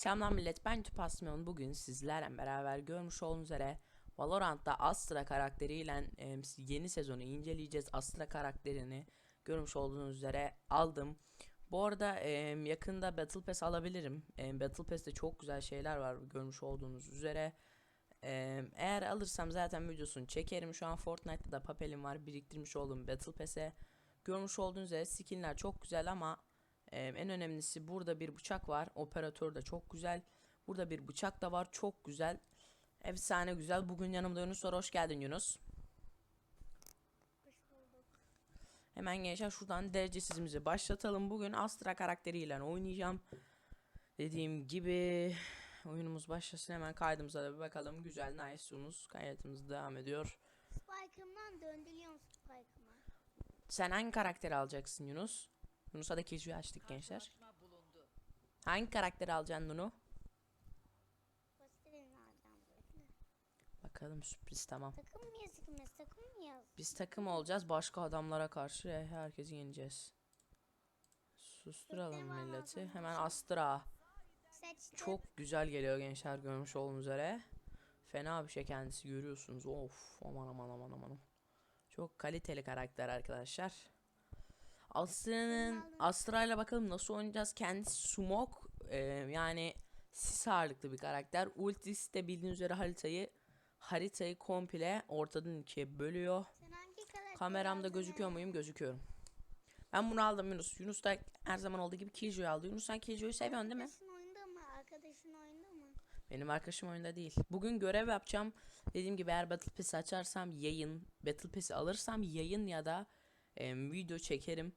Selamlar millet ben Tüpasmiyon bugün sizlerle beraber görmüş olduğunuz üzere Valorant'ta Astra karakteriyle e, yeni sezonu inceleyeceğiz. Astra karakterini görmüş olduğunuz üzere aldım. Bu arada e, yakında Battle Pass alabilirim. E, Battle Pass'te çok güzel şeyler var görmüş olduğunuz üzere. E, eğer alırsam zaten videosunu çekerim. Şu an Fortnite'da da papelim var biriktirmiş olduğum Battle Pass'e. Görmüş olduğunuz üzere skinler çok güzel ama ee, en önemlisi burada bir bıçak var. Operatör de çok güzel. Burada bir bıçak da var. Çok güzel. Efsane güzel. Bugün yanımda Yunus var. Hoş geldin Yunus. Hemen gençler şuradan derecesizimizi başlatalım. Bugün Astra karakteriyle oynayacağım. Dediğim gibi oyunumuz başlasın. Hemen kaydımıza da bir bakalım. Güzel nice Yunus. Kaydetimiz devam ediyor. Spike'ımdan döndürüyorum Spike'ımı. Sen hangi karakteri alacaksın Yunus? Yunus'a da keçiyi açtık gençler. Hangi karakteri alacaksın Nunu? Bakalım sürpriz tamam. Takım mıyız ikimiz? Takım mıyız? Biz takım olacağız başka adamlara karşı herkesi yeneceğiz. Susturalım milleti. Hemen Astra. Seçtim. Çok güzel geliyor gençler görmüş olduğunuz üzere. Fena bir şey kendisi görüyorsunuz. Of aman aman aman aman. Çok kaliteli karakter arkadaşlar. Astra'nın Astra ile bakalım nasıl oynayacağız. Kendisi smoke e, yani sis ağırlıklı bir karakter. Ultisi de bildiğiniz üzere haritayı haritayı komple ortadan ikiye bölüyor. Kameramda gözüküyor muyum? Gözüküyorum. Ben bunu aldım Yunus. Yunus da her zaman olduğu gibi Killjoy'u aldı. Yunus sen Killjoy'u seviyorsun değil mi? Arkadaşın oyunda mı? Arkadaşın oyunda mı? Benim arkadaşım oyunda değil. Bugün görev yapacağım. Dediğim gibi eğer Battle Pass açarsam yayın, Battle Pass'i alırsam yayın ya da em, video çekerim.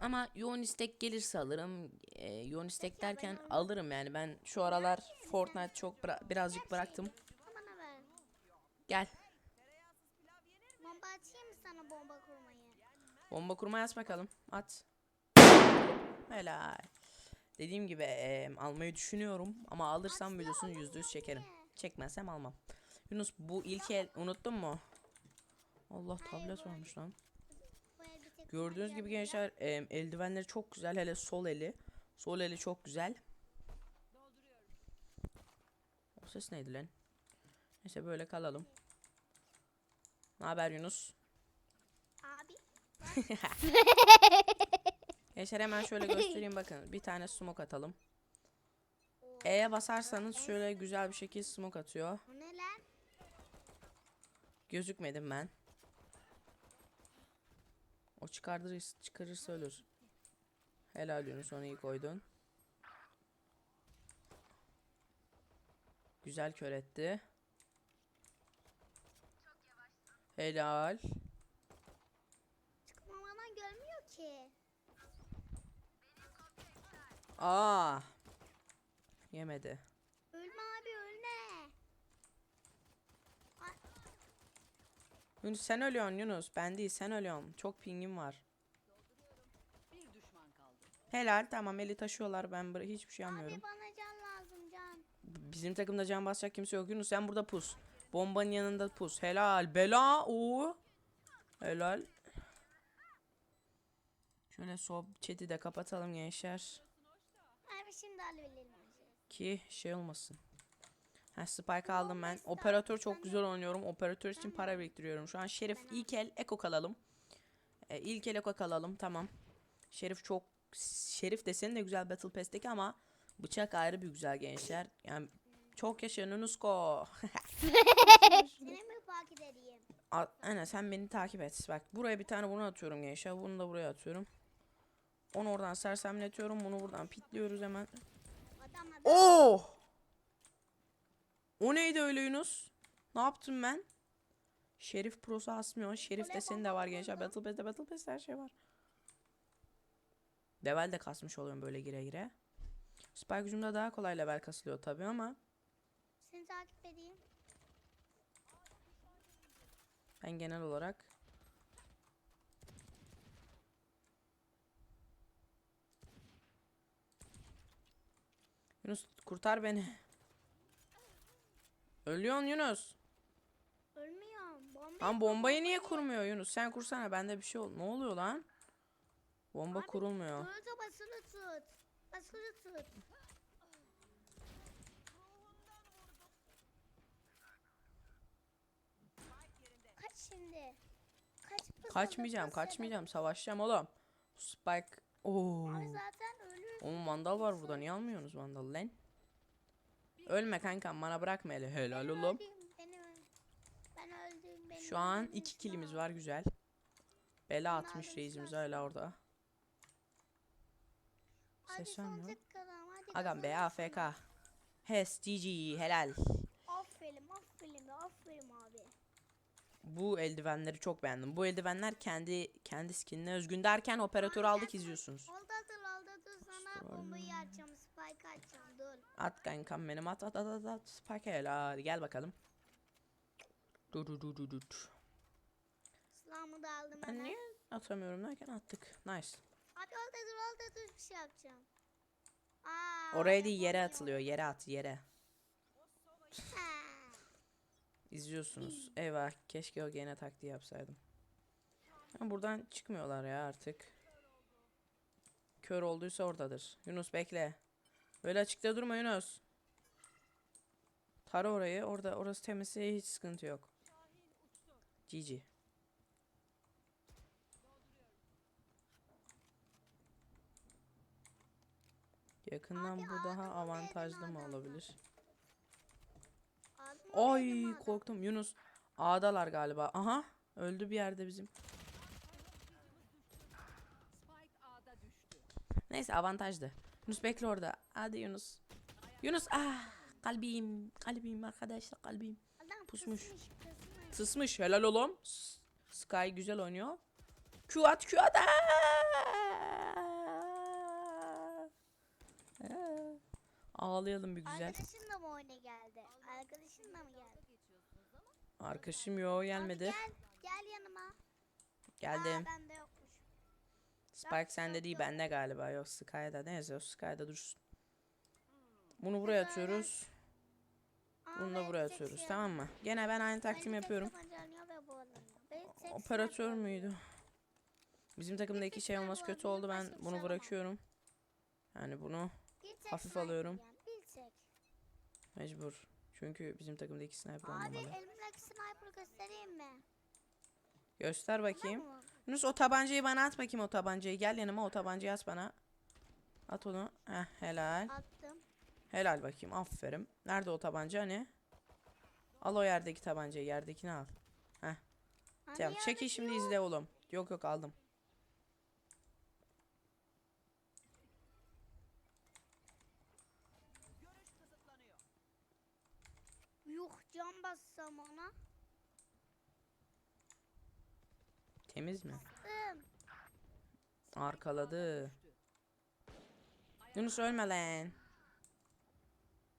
Ama yoğun istek gelirse alırım. E, yoğun istek derken alırım yani. Ben şu aralar Fortnite çok bıra- birazcık bıraktım. Gel. Bomba atayım mı sana bomba kurmayı? Bomba kurmaya aç bakalım. At. Helal. Dediğim gibi em, almayı düşünüyorum ama alırsam videosunu yüzde yüz çekerim. Çekmezsem almam. Yunus bu ilk el unuttun mu? Allah tablet varmış lan. Bu el bir tek Gördüğünüz gibi gençler em, eldivenleri çok güzel hele sol eli. Sol eli çok güzel. O ses neydi lan? Neyse böyle kalalım. Ne haber Yunus? Abi. Gençler hemen şöyle göstereyim bakın. Bir tane smoke atalım. E'ye basarsanız şöyle güzel bir şekilde smoke atıyor. Gözükmedim ben. O çıkardır çıkarırsa ölür. Helal Yunus onu iyi koydun. Güzel kör etti. Helal. Çıkmamadan görmüyor ki. Aa. Yemedi. Ölme abi ölme. Yunus sen ölüyorsun Yunus. Ben değil sen ölüyorsun. Çok pingim var. Helal tamam eli taşıyorlar ben hiçbir şey yapmıyorum. Abi bana can lazım can. Bizim takımda can basacak kimse yok. Yunus sen burada pus. Bombanın yanında pus. Helal. Bela. Oo. Helal. Şöyle sob chat'i de kapatalım gençler. Abi şimdi halledelim. Ki şey olmasın. Ha spike aldım ben. Operatör çok güzel oynuyorum. Operatör için para biriktiriyorum. Şu an Şerif ilk el eko kalalım. E, ilk el eko kalalım. Tamam. Şerif çok Şerif deseni de güzel Battle Pass'teki ama bıçak ayrı bir güzel gençler. Yani çok yaşayın Unusko. Seni mi fark edeyim? A- Aynen sen beni takip et. Bak buraya bir tane bunu atıyorum gençler. Bunu da buraya atıyorum. Onu oradan sersemletiyorum. Bunu buradan pitliyoruz hemen. Adam adam. Oh! O neydi öyle Yunus? Ne yaptım ben? Şerif Pro'su asmıyor. Şerif de senin de var gençler. Battle Pass'te Battle Pass'te her şey var. Level de kasmış oluyorum böyle gire gire. Spike hücumda daha kolay level kasılıyor tabi ama Seni takip edeyim. ben genel olarak Yunus kurtar beni. Ölüyorsun Yunus. Ölmüyorum. Bomba bombayı niye kurmuyor Yunus? Sen kursana bende bir şey ol. Ne oluyor lan? Bomba Abi, kurulmuyor. Tuğuta basılı tut. Basılı tut. Kaç şimdi. Kaç kaçmayacağım, kaçmayacağım. Savaşacağım oğlum. Spike. Oo. Abi zaten ölür. Oğlum vandal var burada. Niye almıyorsunuz vandal lan? Ölme kankam bana bırakma hele. Helal oğlum. Ben öldüm. Benim Şu an iki kilimiz var güzel. Bela atmış reisimiz hala orada. Ses hadi Agam be. AFK. Hes GG helal. Aferin aferin aferin abi. Bu eldivenleri çok beğendim. Bu eldivenler kendi kendi skinine özgün derken operatörü aldık izliyorsunuz. Oldu dur bombayı açacağım spike açacağım dur. At kankam benim at at at at at. Spike helal. Gel bakalım. Du du du du du. Silahımı da aldım Ben niye atamıyorum derken attık. Nice. Abi oldu dur oldu dur bir şey yapacağım. Aa, Oraya değil yere atılıyor. Yere at yere. İzliyorsunuz. Eyvah keşke o gene taktiği yapsaydım. Ha, buradan çıkmıyorlar ya artık. Kör olduysa oradadır. Yunus bekle. Böyle açıkta durma Yunus. Tara orayı. Orada orası temizse hiç sıkıntı yok. GG. Yakından Abi bu daha avantajlı mı olabilir? Ay korktum Yunus. A'dalar galiba. Aha öldü bir yerde bizim. Neyse avantajlı. Yunus bekle orada. Hadi Yunus. Yunus ah kalbim kalbim arkadaşlar kalbim. Adam pusmuş. pusmuş, pusmuş. Tısmış helal oğlum. Sky güzel oynuyor. Q at Q at. Aa! Aa! Ağlayalım bir güzel. Arkadaşın da mı oyuna geldi? Arkadaşın da mı geldi? Arkadaşım yo gelmedi. Abi gel, gel yanıma. Geldim. Aa, bende yokmuş. Spike sende değil bende galiba. Yok Sky'da. Neyse o Sky'da dursun. Bunu buraya atıyoruz. Bunu da buraya atıyoruz. Tamam mı? Gene ben aynı tek yapıyorum. Operatör müydü? Bizim takımda iki şey olması kötü oldu. Ben bunu şey bırakıyorum. Yani bunu hafif alıyorum. mecbur. Çünkü bizim takımda iki sniper Abi olmamalı. elimdeki sniper göstereyim mi? Göster bakayım. Yunus o tabancayı bana at bakayım o tabancayı. Gel yanıma o tabancayı at bana. At onu. Heh helal. Attım. Helal bakayım. Aferin. Nerede o tabanca hani? Al o yerdeki tabancayı. Yerdekini al. Hani Tamam. Çekil şimdi izle oğlum. Yok yok aldım. Yuh cam bassam ona. Temiz mi? Attım. Arkaladı. Yunus ölme lan.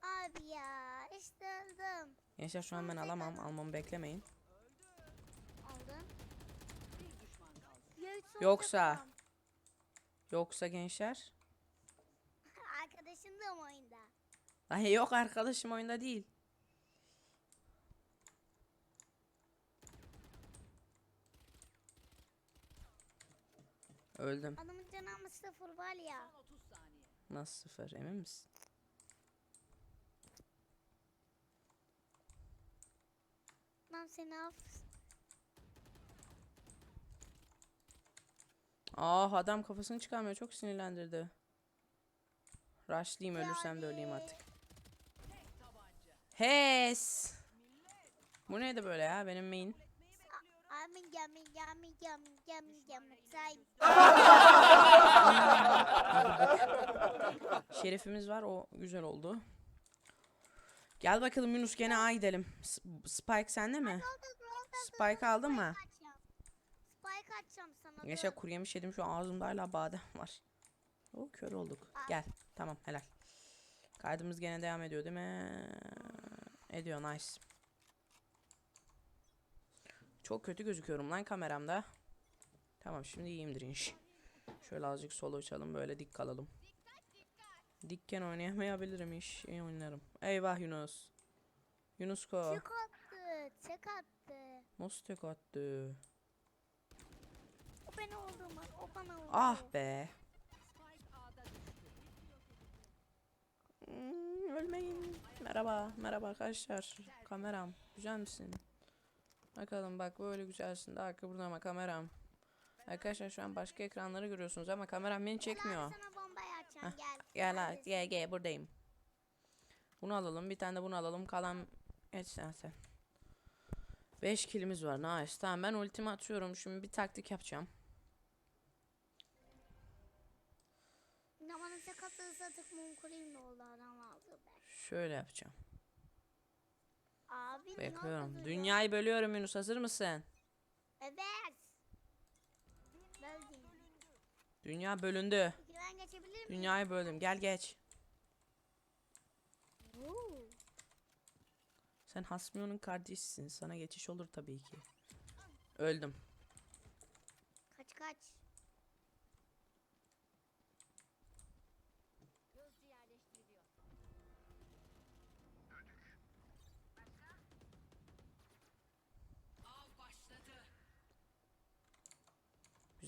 Abi ya işte öldüm. Gençler şu an ben alamam. Almamı beklemeyin. Son Yoksa-. Yoksa gençler. Arkadaşın da mı oyunda? Ay yok arkadaşım oyunda değil. Öldüm. Adamın canı ama sıfır var ya. Nasıl sıfır emin misin? Lan seni af. Ah adam kafasını çıkarmıyor çok sinirlendirdi. Rushlayayım ölürsem de öleyim artık. Hes. Bu neydi böyle ya benim main? Amin yamin yamin yamin yamin yamin say. Şerefimiz var o güzel oldu. Gel bakalım Yunus gene A gidelim. S- Spike sende mi? Spike aldın mı? Açacağım. Spike açacağım sana. Yaşa dur. kuru yemiş yedim şu an ağzımda hala badem var. O kör olduk. Gel. Tamam helal. Kaydımız gene devam ediyor değil mi? Ediyor nice. Çok kötü gözüküyorum lan kameramda. Tamam şimdi iyiyimdir inş. Şöyle azıcık solo uçalım böyle dik kalalım. Dikken oynayamayabilirim iş. İyi oynarım. Eyvah Yunus. Yunusko. Tek attı. Tek attı. Nasıl tek attı? O beni oldu mu? O bana oldu. Ah be. Hmm, ölmeyin. Merhaba, merhaba arkadaşlar. Kameram, güzel misin? Bakalım bak böyle güzelsin de arka burada ama kameram. Arkadaşlar şu an başka ekranları görüyorsunuz ama kameram beni çekmiyor. Gel abi sana bombayı açacağım gel. Gel gel gel buradayım. Bunu alalım bir tane de bunu alalım kalan geç sen sen. 5 kilimiz var nice tamam ben ultimi atıyorum şimdi bir taktik yapacağım. Namanıza katılsa tık mum kurayım ne oldu adam aldı be. Şöyle yapacağım. Abi Bekliyorum. Dünyayı bölüyorum Yunus hazır mısın? Evet. Böldüm. Dünya bölündü. Peki ben geçebilir miyim? Dünyayı böldüm gel geç. Oo. Sen Hasmio'nun kardeşisin sana geçiş olur tabii ki. Öldüm. Kaç kaç.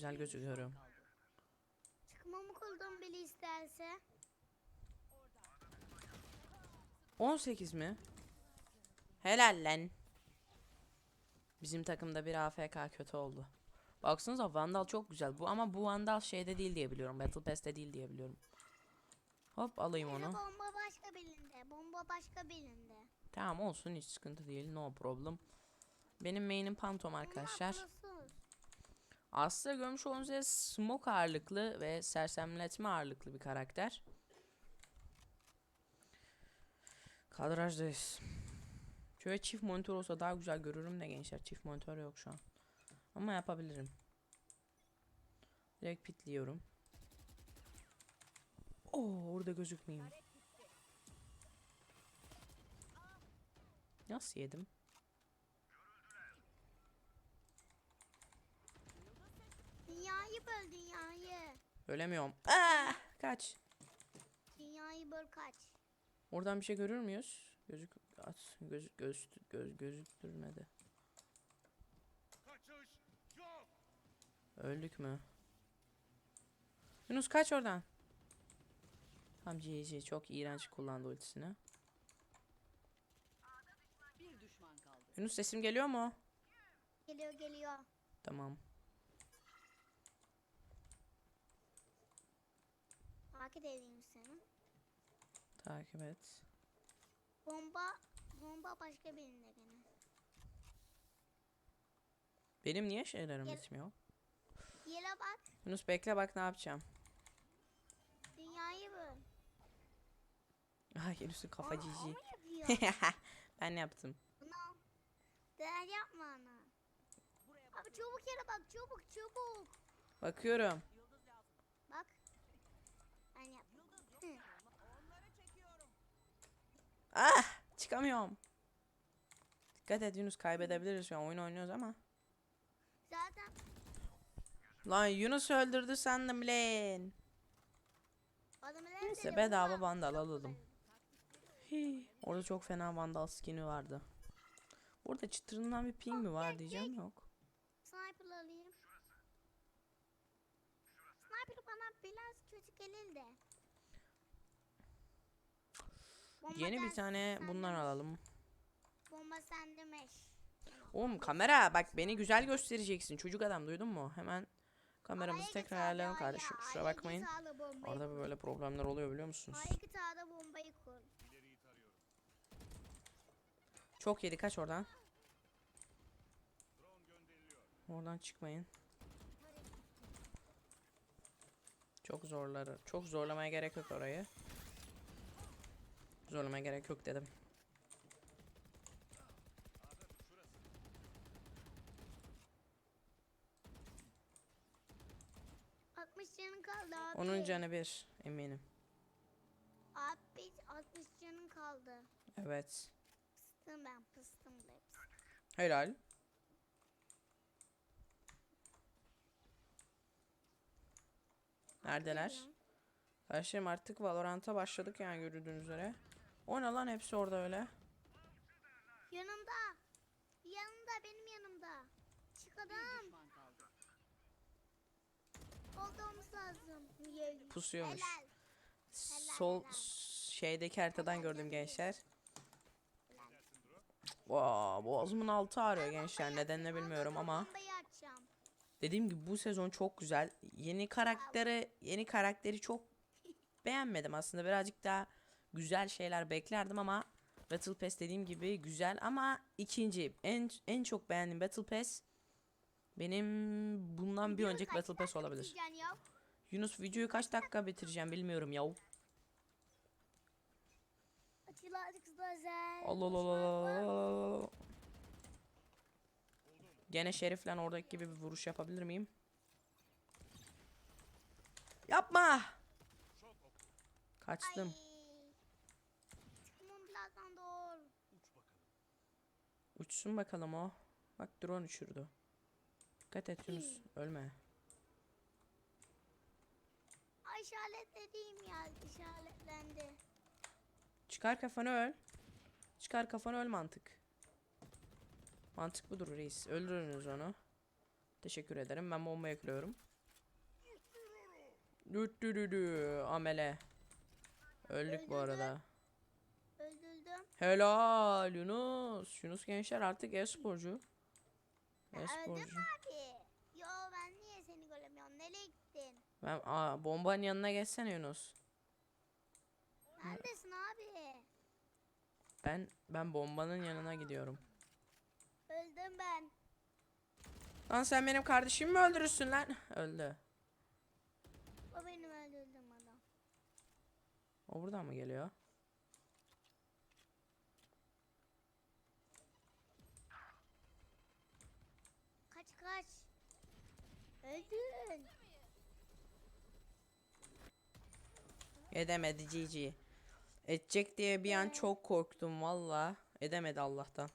Güzel gözüküyorum. Çıkmamı kurdum bile isterse. 18 mi? Helal lan. Bizim takımda bir AFK kötü oldu. Baksanıza Vandal çok güzel. Bu ama bu Vandal şeyde değil diye biliyorum. Battle Pass'te değil diye biliyorum. Hop alayım onu. bomba başka birinde. Bomba başka birinde. Tamam olsun hiç sıkıntı değil. No problem. Benim main'im Phantom arkadaşlar. Aslında görmüş olduğunuz üzere smoke ağırlıklı ve sersemletme ağırlıklı bir karakter. Kadrajdayız. Şöyle çift monitör olsa daha güzel görürüm de gençler. Çift monitör yok şu an. Ama yapabilirim. Direkt pitliyorum. Oo orada gözükmeyeyim. Nasıl yedim? Dünyayı böl dünyayı. Ölemiyorum. Ah, kaç. Dünyayı böl kaç. Oradan bir şey görür müyüz? Gözük at göz göz göz gözüktürmedi. Öldük mü? Yunus kaç oradan. Tam GG çok iğrenç kullandı ultisini. Bir düşman kaldı. Yunus sesim geliyor mu? Geliyor geliyor. Tamam. Takip edeyim seni. Takip et. Bomba bomba başka birinde gene. Benim niye şeylerim Gel. bitmiyor? Yere bak. Yunus bekle bak ne yapacağım. Dünyayı böl. Ay Yunus'un kafa Aa, o cici. mu yapıyor? ben yaptım. Bunu değer yapma ana. Abi çabuk yere bak çabuk çabuk. Bakıyorum. Bak. Ben yaptım. Hı. Ah! Çıkamıyorum. Dikkat et Yunus kaybedebiliriz şu an oyun oynuyoruz ama. Zaten Lan Yunus öldürdü sandım lan. Neyse bedava vandal alalım. Hii, orada çok fena vandal skin'i vardı. Burada çıtırından bir ping mi var diyeceğim yok. Sniper alayım. Sniper bana biraz kötü gelir de. Bomba Yeni bir tane bundan alalım. Bomba sende meş. Oğlum kamera bak beni güzel göstereceksin çocuk adam duydun mu? Hemen kameramızı tekrar ayarlayalım kardeşim kusura bakmayın. kur. böyle problemler oluyor biliyor musunuz? Bombayı kur. Çok yedi kaç oradan. Oradan çıkmayın. Çok zorlar. Çok zorlamaya gerek yok orayı. Zorlamaya gerek yok dedim. Canın kaldı abi. Onun canı bir eminim. Abi 60 canın kaldı. Evet. Pıstım ben pıstım hepsi. Helal. Neredeler? Aferin. Kardeşlerim artık Valorant'a başladık yani gördüğünüz üzere. O ne lan hepsi orada öyle. Yanımda. Yanımda benim yanımda. Çık adam. Olduğumuz lazım. Pusuyormuş. Helal. Sol helal. şeydeki haritadan gördüm gençler. Vaa, boğazımın altı ağrıyor gençler. Nedenini bilmiyorum ama. Dediğim gibi bu sezon çok güzel. Yeni karakteri, yeni karakteri çok beğenmedim aslında. Birazcık daha güzel şeyler beklerdim ama Battle Pass dediğim gibi güzel ama ikinci en en çok beğendiğim Battle Pass benim bundan bir önceki Battle Pass olabilir. Yunus videoyu kaç dakika bitireceğim bilmiyorum ya. Allah Allah Allah. Gene Şerif'le oradaki gibi bir vuruş yapabilir miyim? Yapma. Kaçtım. Çıkmam Uçsun bakalım o. Bak drone uçurdu. Dikkat et Yunus. Ölme. İşaretlediğim ya işaretlendi. Çıkar kafanı öl. Çıkar kafanı öl mantık. Mantık budur reis. Öldürünüz onu. Teşekkür ederim. Ben bomba ekliyorum. Düt dü dü dü. Amele. Öldük bu arada. Öldürdüm. Helal Yunus. Yunus gençler artık e-sporcu. E-sporcu. abi. Yo ben niye seni göremiyorum? Nereye gittin? Ben aa, bombanın yanına geçsene Yunus. Neredesin abi? Ben ben bombanın yanına gidiyorum. Öldüm ben. Lan sen benim kardeşimi mi öldürürsün lan? Öldü. O benim öldürdüğüm adam. O buradan mı geliyor? Kaç. Öldün. Edemedi Cici. Edecek diye bir an çok korktum valla. Edemedi Allah'tan.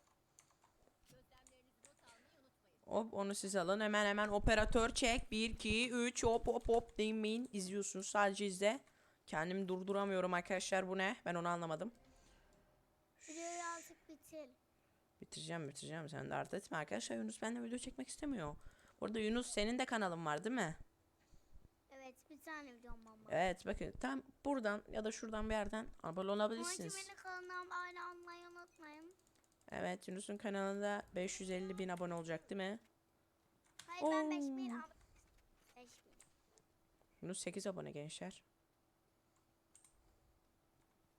Hop onu siz alın. Hemen hemen operatör çek. 1 2 3 hop hop hop demeyin. İzliyorsunuz sadece izle. Kendimi durduramıyorum arkadaşlar bu ne? Ben onu anlamadım. Videoyu artık bitir. Bitireceğim bitireceğim. Sen de art etme arkadaşlar. Yunus benimle video çekmek istemiyor. Bu arada Yunus senin de kanalın var değil mi? Evet bir tane videom var. Evet bakın tam buradan ya da şuradan bir yerden abone olabilirsiniz. beni kanalına abone olmayı unutmayın. Evet Yunus'un kanalında 550 bin abone olacak değil mi? Hayır ben Oo. 5000 ab- 5000. Yunus 8 abone gençler.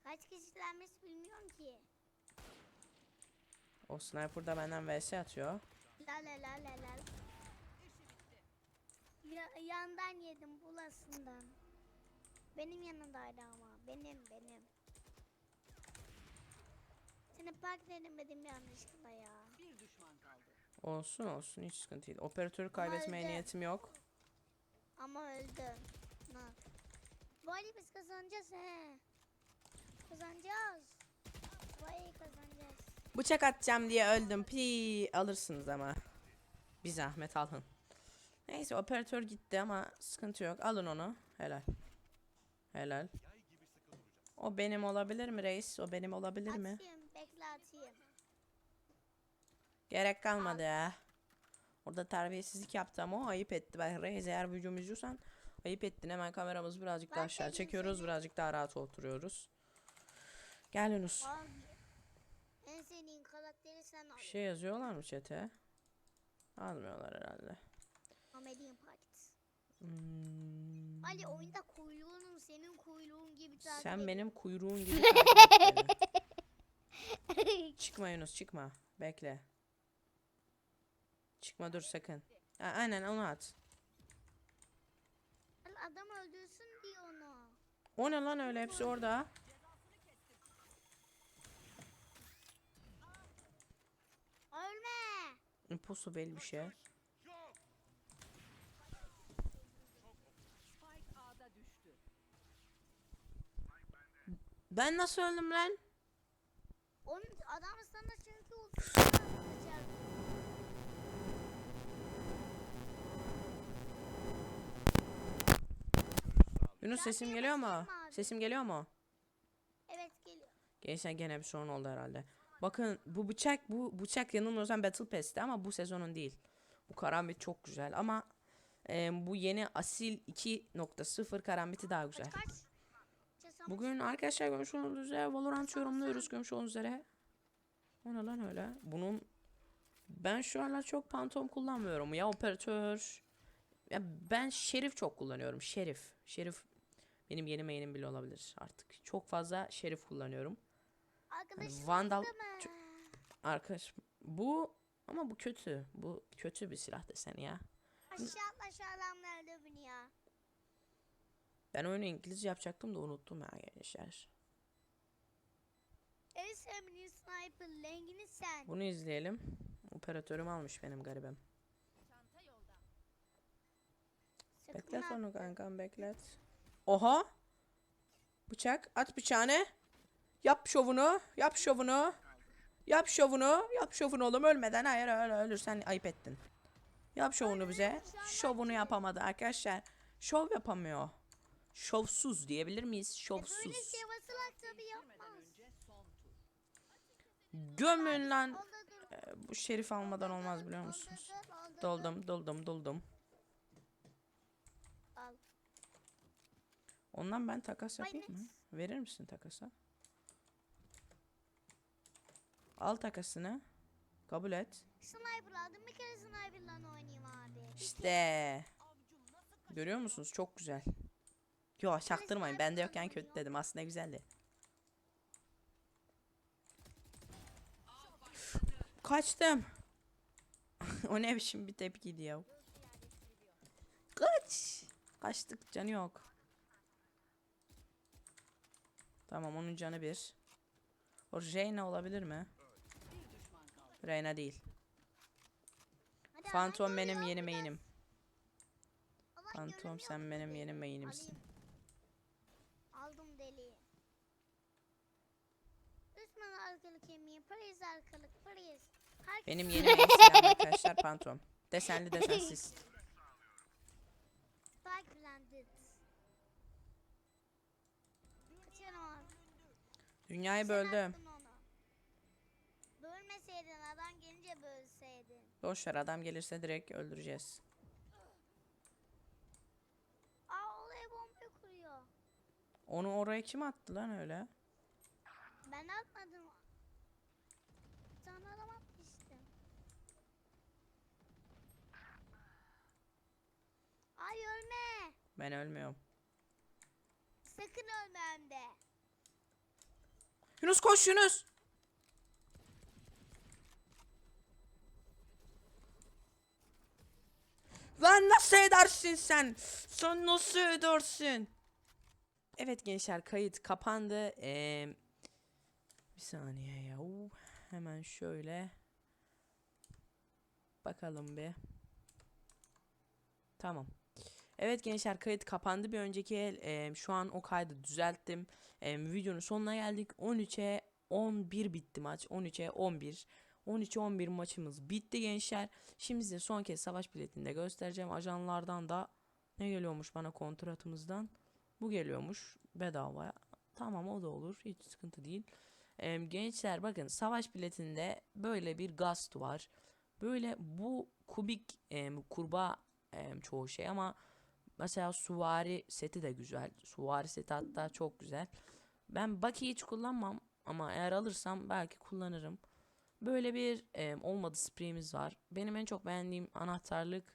Kaç kişilenmiş bilmiyorum ki. O sniper da benden vs atıyor. La la la la la. Ya, yandan yedim bulasından. Benim yanındaydı ama. Benim benim. Seni park denemedim yanlışlıkla ya. Olsun olsun hiç sıkıntı değil. Operatörü kaybetmeye niyetim yok. Ama öldüm. Na. Vay biz kazanacağız he. Kazanacağız. Vay kazanacağız. Bıçak atacağım diye öldüm. Pi alırsınız ama. Bir zahmet alın. Neyse operatör gitti ama sıkıntı yok. Alın onu. Helal. Helal. O benim olabilir mi reis? O benim olabilir mi? Atayım bekle atayım. Gerek kalmadı ya. Orada terbiyesizlik yaptı ama o ayıp etti. Ben reis eğer videomu izliyorsan ayıp ettin. Hemen kameramızı birazcık daha aşağı çekiyoruz. Birazcık daha rahat oturuyoruz. Gel Yunus. Abi. En sevdiğin karakteri sen al. Bir şey yazıyorlar mı chat'e? Almıyorlar herhalde. Comedian Parts. Hmm. Ali oyunda kuyruğunum senin kuyruğun gibi takip Sen benim kuyruğun gibi takip et beni. Çıkma Yunus çıkma. Bekle. Çıkma dur sakın. Ha, aynen onu at. Adam öldürsün diye onu. O ne lan öyle hepsi orada. Ölme. Impossible bir şey. Ben nasıl öldüm lan? Onun adam sana çünkü. Yunus sesim geliyor mu? Sesim geliyor mu? Evet geliyor. Gençler gene bir sorun oldu herhalde. Bakın bu bıçak bu bıçak yanılmıyorsam Battle Pass'te ama bu sezonun değil. Bu karambit çok güzel ama e, bu yeni asil 2.0 karambiti daha güzel. Bugün arkadaşlar görmüş olduğunuz üzere Valorant yorumluyoruz görmüş olduğunuz üzere. O ne lan öyle? Bunun ben şu aralar çok pantom kullanmıyorum. Ya operatör. Ya ben şerif çok kullanıyorum. Şerif. Şerif benim yeni main'im bile olabilir artık. Çok fazla şerif kullanıyorum. Arkadaşım Vandal? Arkadaş bu ama bu kötü. Bu kötü bir silah deseni ya. Aşağı aşağıdan nerede beni ya? Ben oyunu İngilizce yapacaktım da unuttum ya gençler. En sevdiğin sniper rengini sen. Bunu izleyelim. Operatörüm almış benim garibim. Beklet onu kankam beklet. Oha. Bıçak at bıçağını. Yap şovunu. Yap şovunu. Yap şovunu. Yap şovunu oğlum ölmeden. Hayır öyle ölürsen ayıp ettin. Yap şovunu bize. Şovunu yapamadı arkadaşlar. Şov yapamıyor. Şovsuz diyebilir miyiz? Böyle Şovsuz. şey basılak tabii yapmaz. Gömün lan. Ee, Bu şerif almadan olmaz biliyor musunuz? Doldum doldum doldum. Ondan ben takas yapayım mı? Verir misin takasa? Al takasını. Kabul et. Sniper aldım bir kere sniper'la oynayayım abi. İşte. Görüyor musunuz? Çok güzel. Yo çaktırmayın. Ben de yokken kötü dedim. Aslında güzeldi. Kaçtım. o ne biçim bir tepkiydi ya. Kaç. Kaçtık canı yok. Tamam onun canı bir. O Reyna olabilir mi? Reyna değil. Hadi Phantom hemen benim yeni main'im. Görünüyor sen benim yeni main'imsin. Aldım deli. Düşman arkalı kemiği, priz arkalık, priz. Herkes Benim yeni main silahım arkadaşlar Phantom. Desenli desensiz. Dünyayı Sen Bölmeseydin adam gelince bölseydin. Boşver adam gelirse direkt öldüreceğiz. Aa olaya bomba kuruyor. Onu oraya kim attı lan öyle? Ben atmadım. Tane adam atmıştı. Ay ölme. Ben ölmüyorum. Sakın ölme hem de. Yunus koş Yunus. Lan nasıl edersin sen? Sen nasıl edersin? Evet gençler kayıt kapandı. Ee, bir saniye ya. Hemen şöyle. Bakalım bir. Tamam. Evet gençler kayıt kapandı bir önceki el. Ee, şu an o kaydı düzelttim. Ee, videonun sonuna geldik. 13'e 11 bitti maç. 13'e 11. 13'e 11 maçımız bitti gençler. Şimdi size son kez savaş biletini de göstereceğim. Ajanlardan da ne geliyormuş bana kontratımızdan? Bu geliyormuş bedavaya. Tamam o da olur. Hiç sıkıntı değil. Ee, gençler bakın savaş biletinde böyle bir gast var. Böyle bu kubik em, kurbağa em, çoğu şey ama mesela suvari seti de güzel. Suvari seti hatta çok güzel. Ben Baki hiç kullanmam ama eğer alırsam belki kullanırım. Böyle bir em, olmadı spreyimiz var. Benim en çok beğendiğim anahtarlık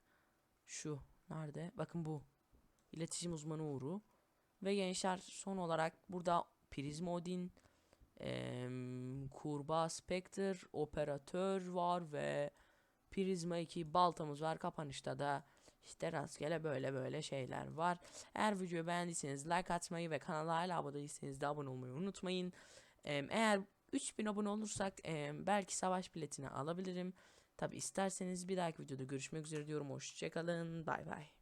şu. Nerede? Bakın bu. İletişim uzmanı Uğur'u. Ve gençler son olarak burada Prizm Odin, em, Kurbağa Spectre, Operatör var ve Prizma 2 baltamız var. Kapanışta da işte rastgele böyle böyle şeyler var. Eğer videoyu beğendiyseniz like atmayı ve kanala hala abone değilseniz de abone olmayı unutmayın. Eğer 3000 abone olursak em, belki savaş biletini alabilirim. Tabi isterseniz bir dahaki videoda görüşmek üzere diyorum. Hoşçakalın. Bay bay.